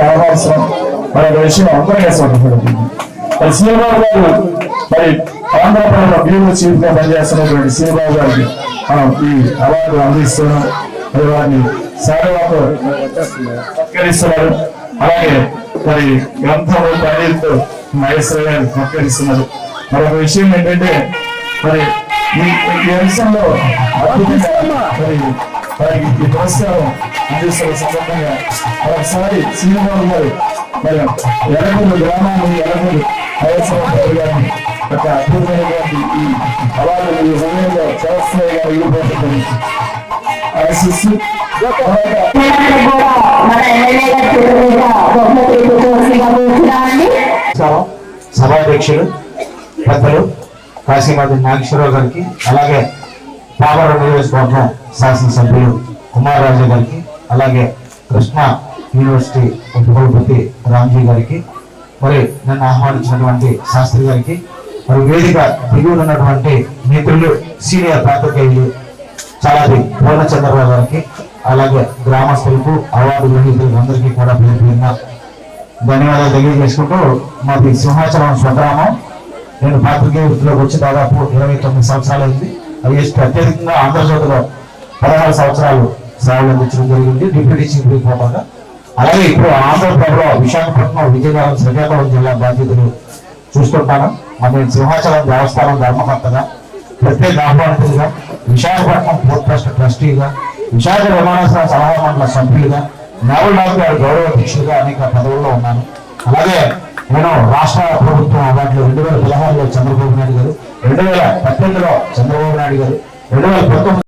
రావాల్సిన మరి ఒక విషయం అందరూ వేసుకోవడం మరి శ్రీబాబు గారు మరి ఆంధ్రప్రదేశ్ బ్యూరో చీఫ్గా పనిచేస్తున్నటువంటి శ్రీబాబు గారికి మనం ఈ అవార్డు అందిస్తున్నాం. మరి వారిని సారవాతో సత్కరిస్తున్నారు. అలాగే మరి గ్రంథము పండితులు మహేశ్వర గారు సత్కరిస్తున్నారు. మరొక విషయం ఏంటంటే మరి ఈ అంశంలో మరి వారికి ఈ పురస్కారం అందిస్తున్న సందర్భంగా మరొకసారి శ్రీనివాస్ గారు మరి ఎలగూరు గ్రామాన్ని ఎలగూరు మహేశ్వర గారిని ఒక అద్భుతమైనటువంటి ఈ అవార్డు ఈ సమయంలో చేస్తున్నాయి గారు ఇవ్వబోతుంది ఆశిస్తూ తర్వాత సభాధ్యక్షులు పెద్దలు కాశీమాధి నాగేశ్వరరావు గారికి అలాగే పామర నియోజకవర్గం శాసనసభ్యులు కుమారరాజు గారికి అలాగే కృష్ణ యూనివర్సిటీ ఉపకులపతి రామ్జీ గారికి మరి నన్ను ఆహ్వానించినటువంటి శాస్త్రి గారికి మరి వేదిక దిగువన ఉన్నటువంటి మిత్రులు సీనియర్ పాత్రికేయులు చాలాది పూర్ణచంద్రరావు గారికి అలాగే గ్రామస్తులకు అవార్డు గ్రహీతలకు అందరికీ కూడా పేరు పేరున ధన్యవాదాలు తెలియజేసుకుంటూ మాది సింహాచలం స్వగ్రామం. నేను పాత్రికేయ వృత్తిలోకి వచ్చి దాదాపు ఇరవై తొమ్మిది సంవత్సరాలు అయింది అది అత్యధికంగా ఆంధ్రజ్యోతిలో పదహారు సంవత్సరాలు సేవలు అందించడం జరిగింది. డిప్యూటీ చీఫ్ రిపోర్టర్గా అలాగే ఇప్పుడు ఆంధ్రప్రభలో విశాఖపట్నం విజయనగరం శ్రీకాకుళం జిల్లా బాధ్యతలు చూస్తుంటాను. మరి సింహాచలం దేవస్థానం ధర్మకర్తగా ప్రత్యేక ఆహ్వానితులుగా విశాఖపట్నం పోర్ట్ ట్రస్ట్ ట్రస్టీగా విశాఖ విమానాశ్రయ సలహా మండల సభ్యులుగా నేవల్ డాక్ గౌరవ అధ్యక్షులుగా అనేక పదవుల్లో ఉన్నాను. అలాగే నేను రాష్ట్ర ప్రభుత్వం అవార్డులు రెండు వేల పదహారులో చంద్రబాబు నాయుడు గారు రెండు వేల పద్దెనిమిదిలో చంద్రబాబు నాయుడు గారు రెండు వేల పంతొమ్మిది